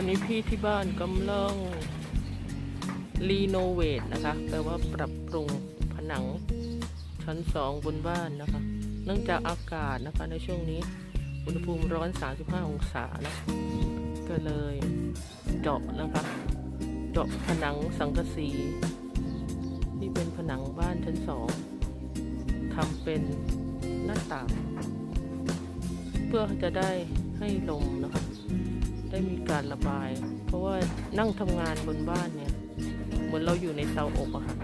อนนี้พี่ที่บ้านกำลังรีโนเวทนะคะแปลว่าปรับปรุงผนังชั้นสองบนบ้านนะคะ เนื่องจากอากาศนะคะในช่วงนี้อุณหภูมิร้อน 35 องศานะก็เลยเจาะนะคะเจาะผนังสังกะสีที่เป็นผนังบ้านชั้นสองทำเป็นหน้าต่าง เพื่อจะได้ให้ลมนะคะ ได้มีการระบาย เพราะว่านั่งทำงานบนบ้านเนี่ย เหมือนเราอยู่ในเตาอบอะค่ะ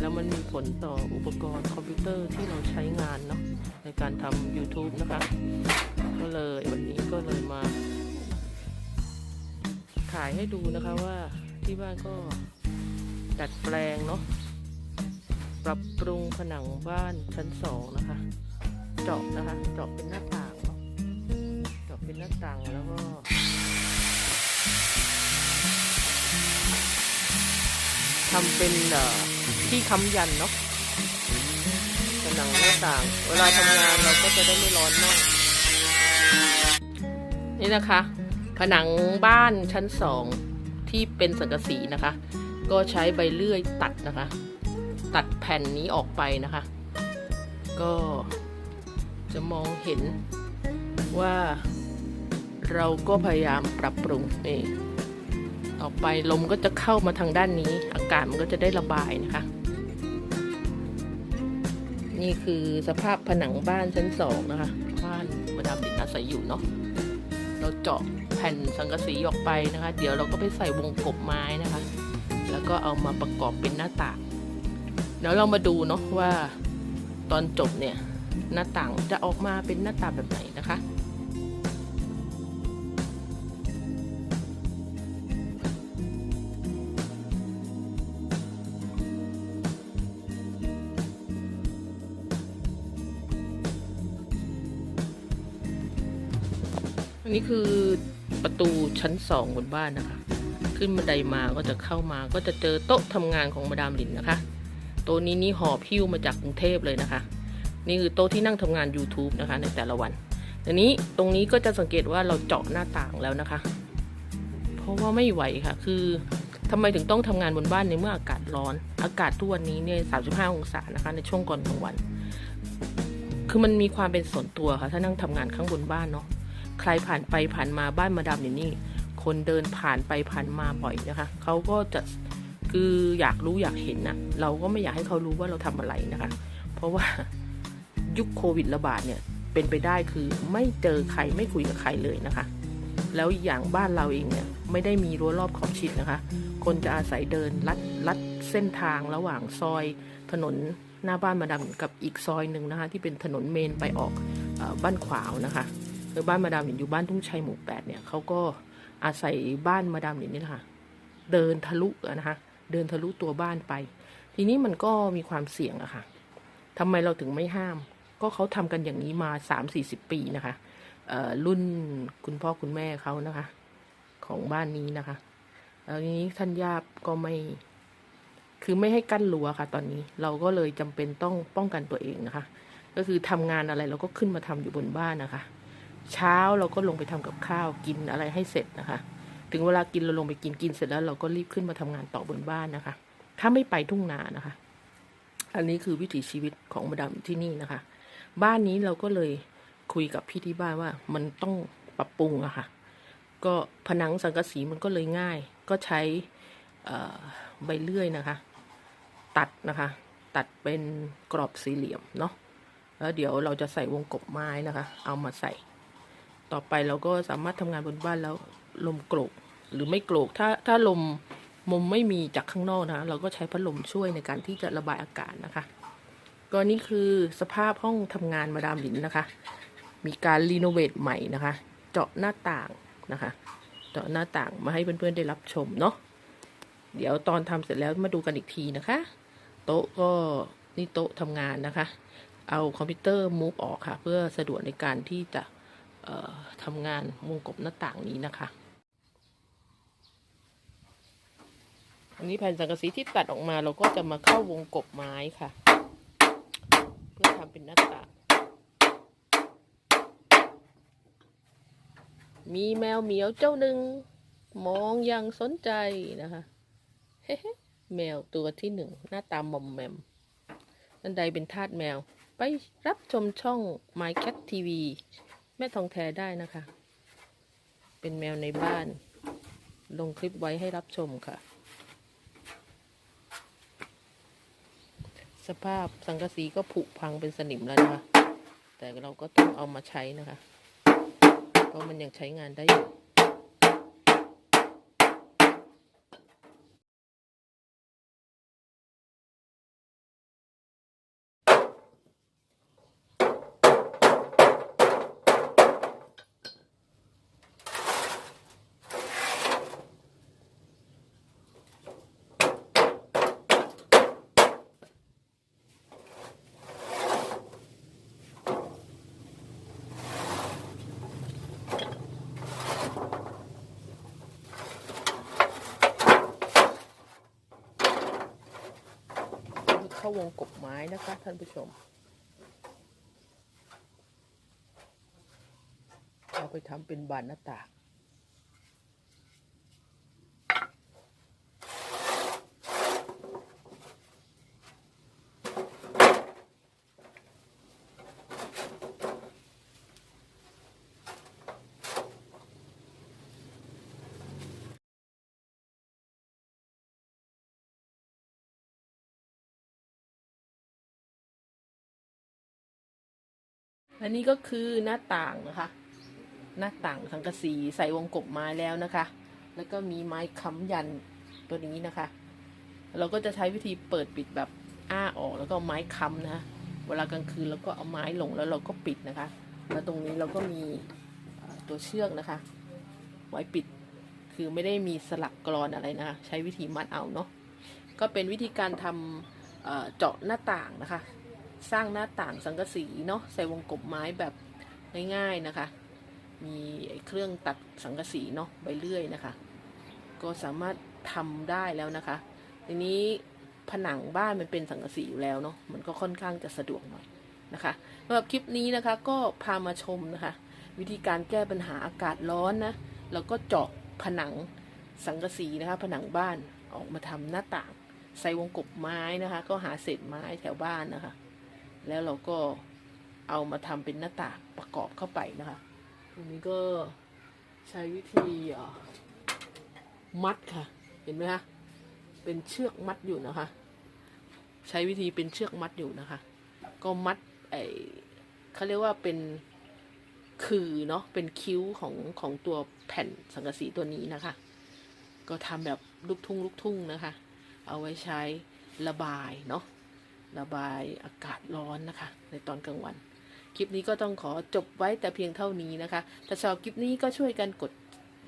แล้วมันมีผลต่ออุปกรณ์คอมพิวเตอร์ที่เราใช้งานเนาะในการทำ YouTube นะคะ ก็เลยวันนี้ก็เลยมาถ่ายให้ดูนะคะว่าที่บ้านก็ดัดแปลงเนาะปรับปรุงผนังบ้านชั้นสองนะคะ เจาะนะคะ เจาะเป็นหน้าต่าง เป็นหน้าต่างแล้วก็ทำเป็นที่ค้ำยันเนาะผนังหน้าต่าง เวลาทำงานเราก็จะได้ไม่ร้อนมาก นี่นะคะ ผนังบ้านชั้นสองที่เป็นสังกะสีนะคะ ก็ใช้ใบเลื่อยตัดนะคะ ตัดแผ่นนี้ออกไปนะคะ ก็จะมองเห็นว่า เราก็พยายามปรับปรุงนี่ต่อไปลมก็จะเข้ามาทางด้านนี้ อากาศมันก็จะได้ระบายนะคะ นี่คือสภาพผนังบ้านชั้นสองนะคะ บ้านมาดามดินอาศัยอยู่เนาะเราเจาะแผ่นสังกะสีออกไปนะคะ เดี๋ยวเราก็ไปใส่วงกบไม้นะคะ แล้วก็เอามาประกอบเป็นหน้าต่างเดี๋ยวเรามาดูเนาะว่าตอนจบเนี่ยหน้าต่างจะออกมาเป็นหน้าต่างแบบไหนนะคะ อันนี้คือประตูชั้นสองบนบ้านนะคะ ขึ้นบันไดมาก็จะเข้ามาก็จะเจอโต๊ะทำงานของมาดามลินนะคะโต๊ะนี้นี่หอบพิ้วมาจากกรุงเทพเลยนะคะ นี่คือโต๊ะที่นั่งทำงาน YouTube นะคะ ในแต่ละวันทีนี้ตรงนี้ก็จะสังเกตว่าเราเจาะหน้าต่างแล้วนะคะ เพราะว่าไม่ไหวค่ะ คือทำไมถึงต้องทำงานบนบ้านในเมื่ออากาศร้อน อากาศทุกวันนี้เนี่ย 35 องศานะคะ ในช่วงก่อนกลางวัน คือมันมีความเป็นส่วนตัวค่ะ ถ้านั่งทำงานข้างบนบ้านเนาะ ใครผ่านไปผ่านมาบ้านมาดามเนี่ยนี่ คนเดินผ่านไปผ่านมาบ่อยนะคะเขาก็จะคืออยากรู้อยากเห็นนะเราก็ไม่อยากให้เขารู้ว่าเราทำอะไรนะคะ เพราะว่ายุคโควิดระบาดเนี่ยเป็นไปได้คือไม่เจอใครไม่คุยกับใครเลยนะคะ แล้วอย่างบ้านเราเองเนี่ยไม่ได้มีรั้วรอบขอบชิดนะคะ คนจะอาศัยเดินลัดลัดเส้นทางระหว่างซอยถนนหน้าบ้านมาดามกับอีกซอยหนึ่งนะคะ ที่เป็นถนนเมนไปออกอบ้านขวาวนะคะ คือบ้านมาดามหลินอยู่บ้านทุ่งชัยหมู่แปดเนี่ยเขาก็อาศัยบ้านมาดามหลินนี่แหละค่ะเดินทะลุนะคะเดินทะลุตัวบ้านไป ทีนี้มันก็มีความเสี่ยงอะค่ะทำไมเราถึงไม่ห้าม ก็เขาทำกันอย่างนี้มาสามสี่สิบปีนะคะเออรุ่นคุณพ่อคุณแม่เขานะคะ ของบ้านนี้นะคะแล้วทีนี้ท่านญาติก็ไม่คือไม่ให้กั้นรั้วค่ะ ตอนนี้เราก็เลยจำเป็นต้องป้องกันตัวเองนะคะ ก็คือทำงานอะไรเราก็ขึ้นมาทำอยู่บนบ้านนะคะ เช้าเราก็ลงไปทำกับข้าวกินอะไรให้เสร็จนะคะ ถึงเวลากินเราลงไปกินกินเสร็จแล้ว เราก็รีบขึ้นมาทำงานต่อบนบ้านนะคะ ถ้าไม่ไปทุ่งนานะคะ อันนี้คือวิถีชีวิตของมาดามที่นี่นะคะ บ้านนี้เราก็เลยคุยกับพี่ที่บ้านว่ามันต้องปรับปรุงอะค่ะ ก็ผนังสังกะสีมันก็เลยง่าย ก็ใช้ใบเลื่อยนะคะ ตัดนะคะ ตัดเป็นกรอบสี่เหลี่ยมเนาะแล้วเดี๋ยวเราจะใส่วงกบไม้นะคะ เอามาใส่ ต่อไปเราก็สามารถทำงานบนบ้านแล้วลมโกรกหรือไม่โกรกถ้าถ้าลมมุมไม่มีจากข้างนอกนะเราก็ใช้พัดลมช่วยในการที่จะระบายอากาศนะคะก็นี่คือสภาพห้องทำงานมาดามหลินนะคะ มีการรีโนเวทใหม่นะคะ เจาะหน้าต่างนะคะ เจาะหน้าต่างมาให้เพื่อนๆได้รับชมเนาะเดี๋ยวตอนทำเสร็จแล้วมาดูกันอีกทีนะคะ โต๊ะก็นี่โต๊ะทำงานนะคะ เอาคอมพิวเตอร์มูฟออกค่ะ เพื่อสะดวกในการที่จะ ทำงานวงกบหน้าต่างนี้นะคะ อันนี้แผ่นสังกะสีที่ตัดออกมาเราก็จะมาเข้าวงกบไม้ค่ะ เพื่อทำเป็นหน้าต่าง มีแมวเหมียวเจ้าหนึ่ง มองอย่างสนใจนะคะ เฮ้แมวตัวที่หนึ่งหน้าตามอมแมมนันใดเป็นทาสแมว ไปรับชมช่อง My Cat TV แม่ทองแท้ได้นะคะ เป็นแมวในบ้าน ลงคลิปไว้ให้รับชมค่ะ สภาพสังกะสีก็ผุพังเป็นสนิมแล้วนะคะ แต่เราก็ต้องเอามาใช้นะคะ เพราะมันยังใช้งานได้อยู่ เข้าวงกบไม้นะคะท่านผู้ชมเอาไปทำเป็นบานหน้าต่าง และนี่ก็คือหน้าต่างนะคะ หน้าต่างสังกะสีใส่วงกบไม้แล้วนะคะ แล้วก็มีไม้ค้ำยันตัวนี้นะคะ เราก็จะใช้วิธีเปิดปิดแบบอ้าออกแล้วก็ไม้ค้ำนะคะเวลากลางคืนเราก็เอาไม้ลงแล้วเราก็ปิดนะคะ แล้วตรงนี้เราก็มีตัวเชือกนะคะ ไว้ปิดคือไม่ได้มีสลักกรอนอะไรนะคะใช้วิธีมัดเอาเนาะก็เป็นวิธีการทำเจาะหน้าต่างนะคะ สร้างหน้าต่างสังกะสีเนาะใส่วงกบไม้แบบง่ายๆนะคะ มีเครื่องตัดสังกะสีเนาะใบเลื่อยนะคะ ก็สามารถทำได้แล้วนะคะทีนี้ผนังบ้านมันเป็นสังกะสีอยู่แล้วเนาะมันก็ค่อนข้างจะสะดวกหน่อยนะคะสำหรับคลิปนี้นะคะก็พามาชมนะคะ วิธีการแก้ปัญหาอากาศร้อนนะแล้วก็เจาะผนังสังกะสีนะคะผนังบ้านออกมาทำหน้าต่าง ใส่วงกบไม้นะคะ ก็หาเศษไม้แถวบ้านนะคะ แล้วเราก็เอามาทำเป็นหน้าต่างประกอบเข้าไปนะคะตรงนี้ก็ใช้วิธีมัดค่ะ เห็นไหมคะ เป็นเชือกมัดอยู่นะคะ ใช้วิธีเป็นเชือกมัดอยู่นะคะ ก็มัดไอเขาเรียกว่าเป็นคือเนาะ เป็นคิ้วของของตัวแผ่นสังกะสีตัวนี้นะคะ ก็ทำแบบลูกทุ่งลูกทุ่งนะคะ เอาไว้ใช้ระบายเนาะ ระบายอากาศร้อนนะคะ ในตอนกลางวัน คลิปนี้ก็ต้องขอจบไว้แต่เพียงเท่านี้นะคะ ถ้าชอบคลิปนี้ก็ช่วยกันกด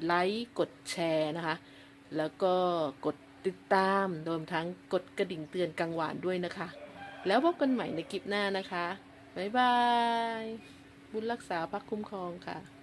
ไลค์กดแชร์นะคะ แล้วก็กดติดตามรวมทั้งกดกระดิ่งเตือนกลางวานด้วยนะคะ แล้วพบกันใหม่ในคลิปหน้านะคะบ๊ายบาย บุญรักษาพักคุ้มครองค่ะ